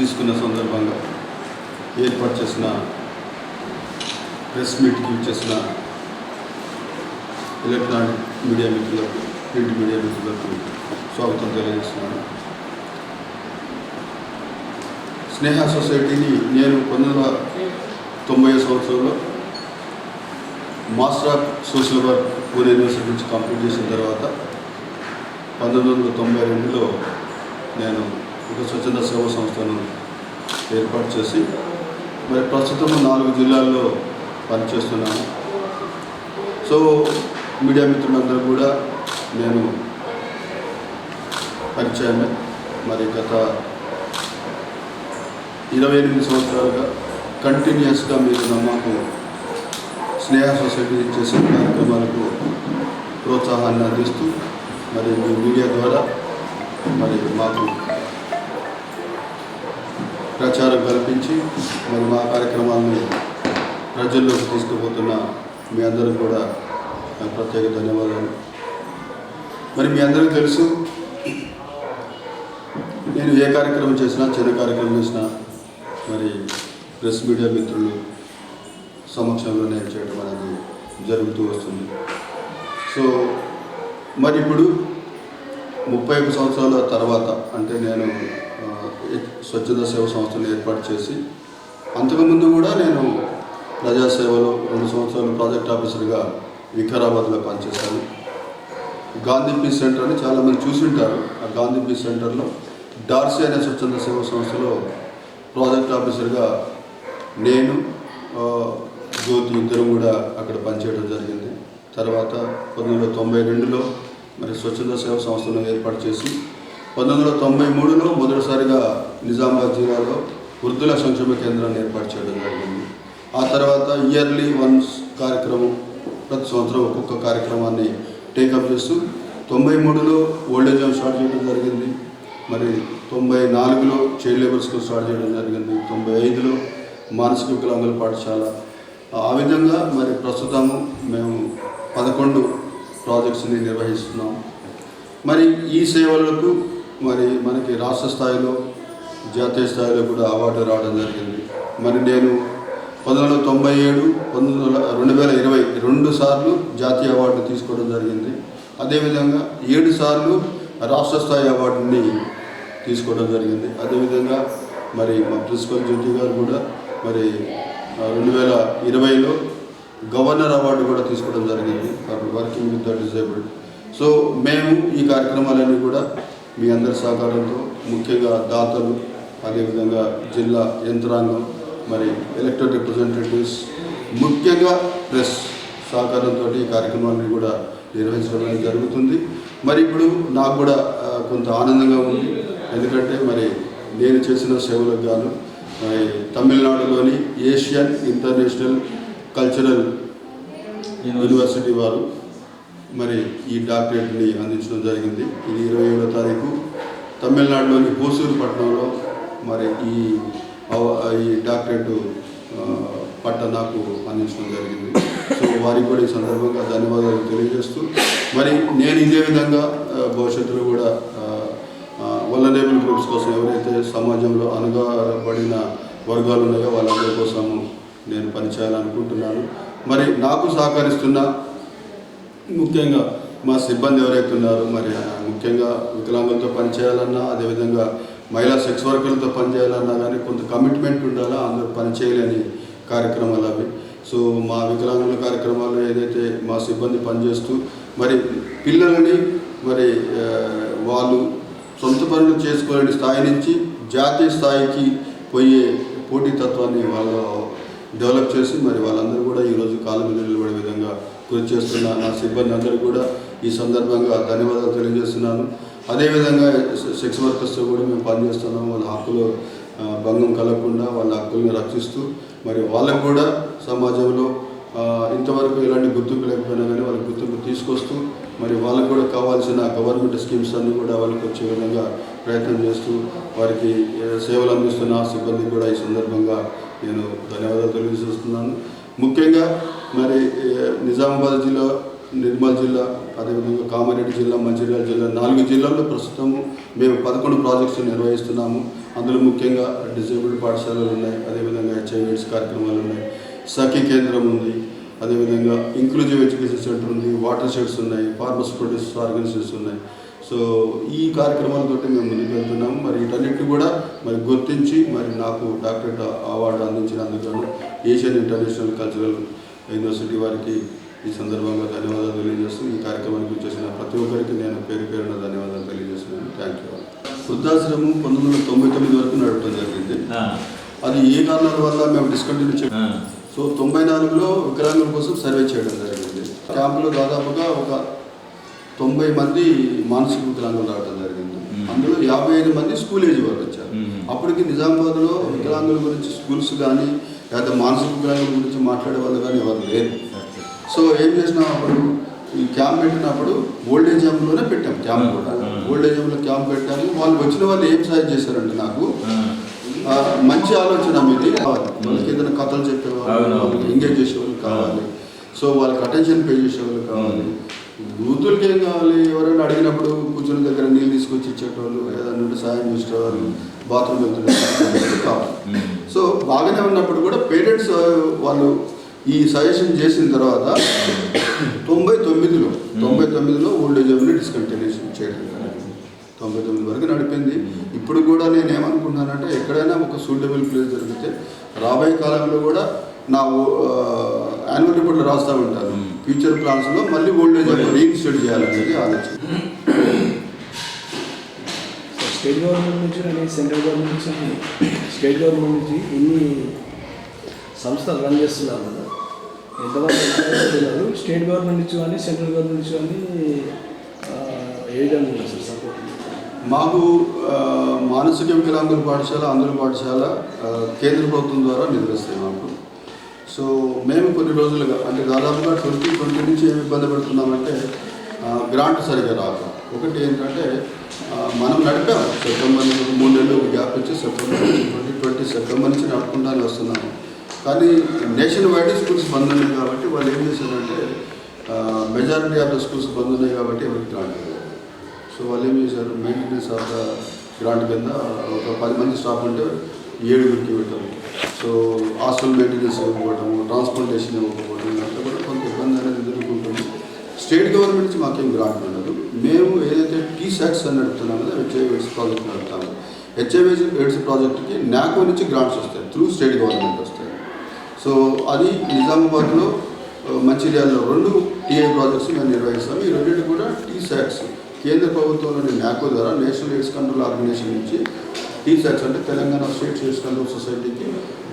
తీసుకున్న సందర్భంగా ఏర్పాటు చేసిన ప్రెస్ మీట్కి చేసిన ఎలక్ట్రానిక్ మీడియా మిత్రులకు ప్రింట్ మీడియా మిత్రులకు స్వాగతం తెలియజేస్తున్నాను. స్నేహ సొసైటీని నేను పంతొమ్మిది వందల తొంభై సంవత్సరంలో master of social work Pune university నుంచి కంప్లీట్ చేసిన తర్వాత పంతొమ్మిది వందల తొంభై రెండులో నేను ఒక స్వచ్ఛంద సేవా సంస్థను ఏర్పాటు చేసి మరి ప్రస్తుతం నాలుగు జిల్లాల్లో పనిచేస్తున్నాను సో మీడియా మిత్రులందరూ కూడా నేను పరిచయమే. మరి గత ఇరవై ఎనిమిది సంవత్సరాలుగా కంటిన్యూస్గా మీరు నమ్మకం స్నేహ సొసైటీ చేసే కార్యక్రమాలకు ప్రోత్సాహాన్ని అందిస్తూ మరి మీ మీడియా ద్వారా మరి మాకు ప్రచారం కల్పించి మరి మా కార్యక్రమాలను ప్రజల్లోకి తీసుకుపోతున్న మీ అందరూ కూడా ప్రత్యేక ధన్యవాదాలు. మరి మీ అందరికీ తెలుసు నేను ఏ కార్యక్రమం చేసినా చిన్న కార్యక్రమం చేసినా మరి ప్రెస్ మీడియా మిత్రులు సమక్షంలోనే చేయడం అనేది జరుగుతూ వస్తుంది. సో మరి ఇప్పుడు ముప్పై ఒక సంవత్సరాల తర్వాత అంటే నేను స్వచ్ఛంద సేవ సంస్థను ఏర్పాటు చేసి అంతకుముందు కూడా నేను ప్రజాసేవలో రెండు సంవత్సరాలు ప్రాజెక్ట్ ఆఫీసర్గా వికారాబాద్లో పనిచేశాను. గాంధీ పీస్ సెంటర్ అని చాలామంది చూసుంటారు. ఆ గాంధీ పీస్ సెంటర్లో డార్సీ అనే స్వచ్ఛంద సేవ సంస్థలో ప్రాజెక్ట్ ఆఫీసర్గా నేను జ్యోతి ఇద్దరు కూడా అక్కడ పనిచేయడం జరిగింది. తర్వాత పంతొమ్మిది వందల తొంభై రెండులో మరి స్వచ్ఛంద సేవ సంస్థను ఏర్పాటు చేసి పంతొమ్మిది వందల తొంభై మూడులో మొదటిసారిగా నిజామాబాద్ జిల్లాలో వృద్ధుల సంక్షేమ కేంద్రాన్ని ఏర్పాటు చేయడం జరిగింది. ఆ తర్వాత ఇయర్లీ వన్స్ కార్యక్రమం ప్రతి సంవత్సరం ఒక్కొక్క కార్యక్రమాన్ని టేకప్ చేస్తూ తొంభై మూడులో ఓల్డేజ్ హోమ్ స్టార్ట్ చేయడం జరిగింది. మరి తొంభై నాలుగులో చైల్డ్ లేబర్ స్కూల్ స్టార్ట్ చేయడం జరిగింది. తొంభై ఐదులో మానసిక వికలాంగుల పాఠశాల. ఆ విధంగా మరి ప్రస్తుతము మేము పదకొండు ప్రాజెక్ట్స్ని నిర్వహిస్తున్నాం. మరి ఈ సేవలకు మరి మనకి రాష్ట్ర స్థాయిలో జాతీయ స్థాయిలో కూడా అవార్డు రావడం జరిగింది. మరి నేను పంతొమ్మిది వందల తొంభై ఏడు పంతొమ్మిది వందల రెండు వేల ఇరవై రెండు సార్లు జాతీయ అవార్డు తీసుకోవడం జరిగింది. అదేవిధంగా ఏడు సార్లు రాష్ట్ర స్థాయి అవార్డుని తీసుకోవడం జరిగింది. అదేవిధంగా మరి మా ప్రిన్సిపల్ జ్యోతి గారు కూడా మరి రెండు వేల ఇరవైలో గవర్నర్ అవార్డు కూడా తీసుకోవడం జరిగింది. Working with the disabled. So మేము ఈ కార్యక్రమాలన్నీ కూడా మీ అందరి సహకారంతో ముఖ్యంగా దాతలు అదేవిధంగా జిల్లా యంత్రాంగం మరి ఎలక్టెడ్ రిప్రజెంటేటివ్స్ ముఖ్యంగా ప్రెస్ సహకారంతో ఈ కార్యక్రమాన్ని కూడా నిర్వహించడం అనేది జరుగుతుంది. మరి ఇప్పుడు నాకు కూడా కొంత ఆనందంగా ఉంది. ఎందుకంటే మరి నేను చేసిన సేవలకు గాను మరి తమిళనాడులోని ఏషియన్ ఇంటర్నేషనల్ కల్చరల్ యూనివర్సిటీ వారు మరి ఈ డాక్టరేట్ని అందించడం జరిగింది. ఇది ఇరవై ఏడో తారీఖు తమిళనాడులోని హోసూరు పట్టణంలో మరి ఈ ఈ డాక్టరేట్ పట్ట నాకు అందించడం జరిగింది. సో వారికి కూడా ఈ సందర్భంగా ధన్యవాదాలు తెలియజేస్తూ మరి నేను ఇదే విధంగా భవిష్యత్తులో కూడా వల్లనేబుల్ గ్రూప్స్ కోసం ఎవరైతే సమాజంలో అనుగబడిన వర్గాలు ఉన్నాయో వాళ్ళందరి కోసము నేను పనిచేయాలనుకుంటున్నాను. మరి నాకు సహకరిస్తున్న ముఖ్యంగా మా సిబ్బంది ఎవరైతే ఉన్నారో మరి ముఖ్యంగా వికలాంగులతో పనిచేయాలన్నా అదేవిధంగా మహిళా సెక్స్ వర్కర్లతో పనిచేయాలన్నా కానీ కొంత కమిట్మెంట్ ఉండాలా? అందరూ పనిచేయలేని కార్యక్రమాలు అవి. సో మా వికలాంగుల కార్యక్రమాల్లో ఏదైతే మా సిబ్బంది పనిచేస్తూ మరి పిల్లలని మరి వాళ్ళు సొంత పనులు చేసుకోలేని స్థాయి నుంచి జాతీయ స్థాయికి పోయే పోటీతత్వాన్ని వాళ్ళు డెవలప్ చేసి మరి వాళ్ళందరూ కూడా ఈరోజు కాలం నిలబడే విధంగా చేస్తున్న నా సిబ్బంది అందరూ కూడా ఈ సందర్భంగా ధన్యవాదాలు తెలియజేస్తున్నాను. అదేవిధంగా సెక్స్ వర్కర్స్తో కూడా మేము పనిచేస్తున్నాం వాళ్ళ హక్కులు భంగం కలగకుండా వాళ్ళ హక్కుల్ని రక్షిస్తూ మరి వాళ్ళకు కూడా సమాజంలో ఇంతవరకు ఎలాంటి గుర్తింపు లేకపోయినా కానీ వాళ్ళ గుర్తింపు తీసుకొస్తూ మరి వాళ్ళకు కూడా కావాల్సిన గవర్నమెంట్ స్కీమ్స్ అన్నీ కూడా వాళ్ళకి వచ్చే విధంగా ప్రయత్నం చేస్తూ వారికి సేవలు అందిస్తున్న ఆ సిబ్బందికి కూడా ఈ సందర్భంగా నేను ధన్యవాదాలు తెలియజేస్తున్నాను. ముఖ్యంగా మరి నిజామాబాద్ జిల్లా నిర్మల్ జిల్లా అదేవిధంగా కామారెడ్డి జిల్లా మంచిర్యాల జిల్లా నాలుగు జిల్లాల్లో ప్రస్తుతం మేము పదకొండు ప్రాజెక్ట్స్ నిర్వహిస్తున్నాము. అందులో ముఖ్యంగా డిజేబుల్డ్ పాఠశాలలు ఉన్నాయి అదేవిధంగా హెచ్ఐవి కార్యక్రమాలు ఉన్నాయి సఖీ కేంద్రం ఉంది అదేవిధంగా ఇంక్లూజివ్ ఎడ్యుకేషన్ సెంటర్ ఉంది వాటర్ షెడ్స్ ఉన్నాయి ఫార్మర్స్ ప్రొడ్యూస్ ఆర్గనైజేషన్స్ ఉన్నాయి. సో ఈ కార్యక్రమాలతో మేము ముందుకు వెళ్తున్నాము. మరి వీటన్నిటిని కూడా మరి గుర్తించి మరి నాకు డాక్టరేట్ అవార్డు అందించినందుకు ఏషియన్ ఇంటర్నేషనల్ కల్చరల్ యూనివర్సిటీ వారికి ఈ సందర్భంగా ధన్యవాదాలు తెలియజేస్తూ ఈ కార్యక్రమానికి వచ్చేసిన ప్రతి ఒక్కరికి నేను పేరు పేరున ధన్యవాదాలు తెలియజేస్తున్నాను. థ్యాంక్ యూ వృద్ధాశ్రమం పంతొమ్మిది వందల తొంభై తొమ్మిది వరకు నడపడం జరిగింది. అది ఏ కారణాల వల్ల మేము డిస్కంటిన్యూ చే ఆ, సో తొంభై నాలుగులో వికలాంగుల కోసం సర్వే చేయడం జరిగింది. క్యాంపులో దాదాపుగా ఒక తొంభై మంది మానసిక వికలాంగులు రావడం జరిగింది. అందులో యాభై ఐదు మంది స్కూల్ ఏజ్ వాళ్ళు వచ్చారు. అప్పటికి నిజామాబాద్లో వికలాంగుల గురించి స్కూల్స్ కానీ లేదా మానసిక వికలాంగుల గురించి మాట్లాడే వాళ్ళు కానీ ఎవరు లేరు. సో ఏం చేసినాం అప్పుడు ఈ క్యాంప్ పెట్టినప్పుడు ఓల్డేజ్ హోమ్లోనే పెట్టాం క్యాంప్ కూడా. ఓల్డేజ్ హోమ్లో క్యాంప్ పెట్టాము. వాళ్ళు వచ్చిన వాళ్ళు ఏం సాయం చేశారంటే నాకు మంచి ఆలోచన మీది. కావాలి వాళ్ళకి ఏదైనా కథలు చెప్పేవాళ్ళు ఎంగేజ్ చేసేవాళ్ళు కావాలి. సో వాళ్ళకి అటెన్షన్ పే చేసేవాళ్ళు కావాలి. యూతులకి ఏం కావాలి. ఎవరైనా అడిగినప్పుడు కూర్చుని దగ్గర నీళ్ళు తీసుకొచ్చి ఇచ్చేటోళ్ళు ఏదైనా ఉంటే సాయం చేసేవాళ్ళు. బాత్రూమ్ కావాలి ఉమ్, సో బాగానే ఉన్నప్పుడు కూడా పేరెంట్స్ వాళ్ళు ఈ సజెషన్ చేసిన తర్వాత తొంభై తొమ్మిదిలో తొంభై తొమ్మిదిలో ఓల్డేజ్ హోమ్ని డిస్కంటిన్యూషన్ చేయడం తొంభై తొమ్మిది వరకు నడిపింది. ఇప్పుడు కూడా నేను ఏమనుకుంటున్నానంటే ఎక్కడైనా ఒక సూటబుల్ ప్లేస్ దొరికితే రాబోయే కాలంలో కూడా నా యాన్యువల్ రిపోర్ట్లో రాస్తూ Hmm. ఫ్యూచర్ ప్లాన్స్లో మళ్ళీ ఓల్డేజ్ హోమ్ రీఇన్స్టేట్ చేయాలనేది ఆలోచన. సో స్టేట్ గవర్నమెంట్ నుంచి కానీ సెంట్రల్ గవర్నమెంట్ నుంచి కానీ స్టేట్ గవర్నమెంట్ నుంచి ఇన్ని సంస్థలు రన్ చేస్తున్నారు కదా ఎంతవరకు తెలియదు స్టేట్ గవర్నమెంట్ నుంచి కానీ సెంట్రల్ గవర్నమెంట్ నుంచి కానీ ఏ విధంగా ఉంది సార్ సపోర్ట్ మాకు మానసిక వికలాంగుల పాఠశాల ఆంధ్ర పాఠశాల కేంద్ర ప్రభుత్వం ద్వారా నిద్రిస్తాయి మాకు. సో మేము కొన్ని రోజులుగా అంటే దాదాపుగా ట్వంటీ ట్వంటీ నుంచి ఏమి ఇబ్బంది పడుతున్నామంటే గ్రాంట్ సరిగా రాదు. ఒకటి ఏంటంటే మనం నడిపాం. సెప్టెంబర్ నుంచి మూడు నెలలు గ్యాప్ ఇచ్చి సెప్టెంబర్ నుంచి ట్వంటీ ట్వంటీ సెప్టెంబర్ నుంచి నడుపుకుంటానే వస్తున్నాము. కానీ నేషన్ వైడ్ స్కూల్స్ బంద్ ఉన్నాయి కాబట్టి వాళ్ళు ఏం చేశారంటే majority of the schools bandh ఉన్నాయి కాబట్టి ఎవరికి గ్రాంట్ సో వాళ్ళు ఏం చేశారు? మెయింటెనెన్స్ ఆఫ్ ద గ్రాంట్ కింద ఒక పది మంది స్టాఫ్ ఉంటే ఏడుగురికి ఇవ్వటం. సో హాస్టల్ మెయింటెనెన్స్ ఇవ్వకపోవడం ట్రాన్స్పోర్టేషన్ ఇవ్వకపోవడం ఇదంతా కూడా కొంత ఇబ్బంది అనేది ఎదుర్కొంటుంది. స్టేట్ గవర్నమెంట్ నుంచి మాకేం గ్రాంట్ ఉండదు. మేము ఏదైతే టీ సాక్స్ అని నడుపుతున్నామో హెచ్ఐ ఎయిడ్స్ ప్రాజెక్ట్ నడుపుతాము హెచ్ఐ ఎయిడ్స్ ప్రాజెక్ట్కి నాకో నుంచి గ్రాంట్స్ వస్తాయి త్రూ స్టేట్ గవర్నమెంట్ వస్తాయి. సో అది నిజామాబాద్లో మంచిర్యాలలో రెండు టీఐ ప్రాజెక్ట్స్ మేము నిర్వహిస్తాము. ఈ రెండింటి కూడా టీ సాక్స్ కేంద్ర ప్రభుత్వంలోని నాకో ద్వారా నేషనల్ ఎయిడ్స్ కంట్రోల్ ఆర్గనైజేషన్ నుంచి టీ అంటే తెలంగాణ స్టేట్ ఎయిడ్స్ సొసైటీకి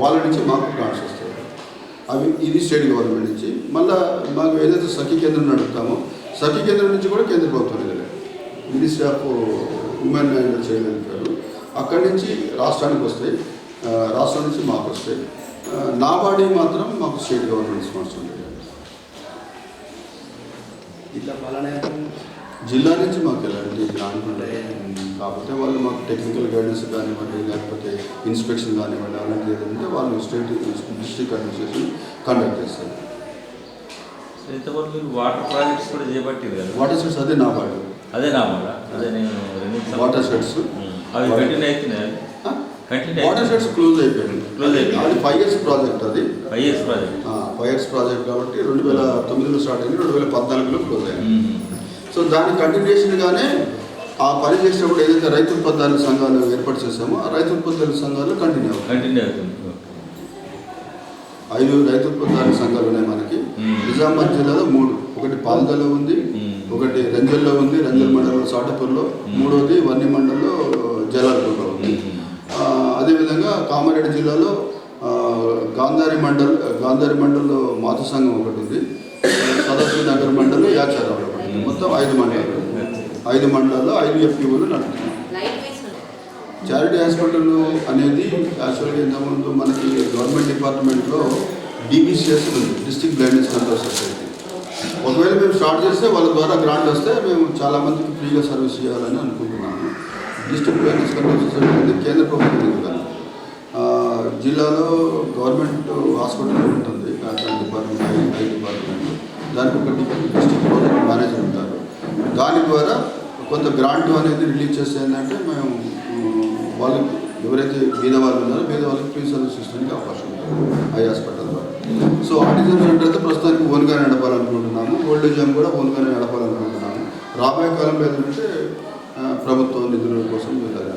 వాళ్ళ నుంచి మాకు గ్రాంట్స్ వస్తాయి. అవి ఇది స్టేట్ గవర్నమెంట్ నుంచి. మళ్ళీ మాకు ఏదైతే సఖీ కేంద్రం నడుపుతామో సఖీ కేంద్రం నుంచి కూడా కేంద్ర ప్రభుత్వం నిధులే ministry of women and child welfare అక్కడి నుంచి రాష్ట్రానికి వస్తాయి. రాష్ట్రం నుంచి మాకు వస్తాయి. నాబాడీ మాత్రం మాకు స్టేట్ గవర్నమెంట్ స్పాన్సర్ ఉంటుంది ఇట్లా పలానా జిల్లా నుంచి మాకు ఎలాంటి గ్రాంట్ కాకపోతే వాళ్ళు మాకు టెక్నికల్ గైడెన్స్ కానివ్వండి లేకపోతే ఇన్స్పెక్షన్ కానివ్వండి అలాంటిది ఏదంటే వాళ్ళు స్టేట్ డిస్ట్రిక్ట్ అడ్మినిస్ట్రేషన్ కండక్ట్ చేస్తారు. సో ఇంతవరకు మీరు వాటర్ ప్రాజెక్ట్స్ కూడా చేపట్టారు కదా? వాటర్ షెడ్స్ అదే నా బాడీ అదే నా మాట అదే నేను వాటర్ షెడ్స్ అవి కంటిన్యూ అవుతున్నాయి? వాటర్ షెడ్స్ క్లోజ్ అయిపోయింది. అది ఫైవ్ ఇయర్స్ ప్రాజెక్ట్ అది. Five years project five years project కాబట్టి రెండు వేల తొమ్మిదిలో స్టార్ట్ అయింది రెండు వేల పద్నాలుగులో క్లోజ్ అయింది సో దాని కంటిన్యూషన్గానే ఆ పని చేసేటప్పుడు ఏదైతే రైతు ఉత్పత్తుల సంఘాలు ఏర్పాటు చేశామో ఆ రైతు ఉత్పత్తుల సంఘాలు కంటిన్యూ కంటిన్యూ అవుతుంది. ఐదు రైతు ఉత్పత్తుల సంఘాలు ఉన్నాయి మనకి. నిజామాబాద్ జిల్లాలో మూడు ఒకటి పాల్దలో ఉంది. ఒకటి రంజల్లో ఉంది రంజల్ మండలంలో సాటపూర్లో మ్మ్. మూడవది వన్ని మండలంలో జలాల్పూర్లో ఉంది అదేవిధంగా కామారెడ్డి జిల్లాలో గాంధారి మండల్ గాంధారి మండల్లో మాతృ సంఘం ఒకటి ఉంది సదస్సు నగర్ మండలం యాచారం. మొత్తం ఐదు మండలాలు ఐదు మండలాల్లో ఐదు ఎఫ్టీఓలు నడుపుతున్నాం. చారిటీ హాస్పిటల్ అనేది యాక్చువల్గా ఇంతకుముందు మనకి గవర్నమెంట్ డిపార్ట్మెంట్లో డీబీసీఎస్ ఉంది డిస్ట్రిక్ట్ బ్లైండ్నెస్ కంట్రోల్ సొసైటీ. ఒకవేళ మేము స్టార్ట్ చేస్తే వాళ్ళ ద్వారా గ్రాంట్ వస్తే మేము చాలా మందికి ఫ్రీగా సర్వీస్ చేయాలని అనుకుంటున్నాము. డిస్ట్రిక్ట్ బ్లైండ్నెస్ కంట్రోల్ సొసైటీ అనేది కేంద్ర ప్రభుత్వం నిధులు జిల్లాలో గవర్నమెంట్ హాస్పిటల్ ఉంటుంది డిపార్ట్మెంట్ ఐ డిపార్ట్మెంట్. దానికి ఒక డిస్ట్రిక్ట్ మేనేజర్ ఉంటారు. దాని ద్వారా కొంత గ్రాంట్ అనేది రిలీజ్ చేస్తే ఏంటంటే మేము వాళ్ళకి ఎవరైతే బీద వాళ్ళు ఉన్నారో బీద వాళ్ళకి ఫ్రీ సర్వీస్ ఇచ్చడానికి అవకాశం ఉంటుంది. ఐ హాస్పిటల్ ద్వారా. సో ఆర్టిజన్ సెంటర్ అయితే ప్రస్తుతానికి ఓన్గానే నడపాలనుకుంటున్నాము. ఓల్డ్ ఏజ్ హోమ్ కూడా ఓన్గానే నడపాలనుకుంటున్నాము. రాబోయే కాలంలో ఏంటంటే ప్రభుత్వం ప్రభుత్వ నిధుల కోసం వెళ్ళాలి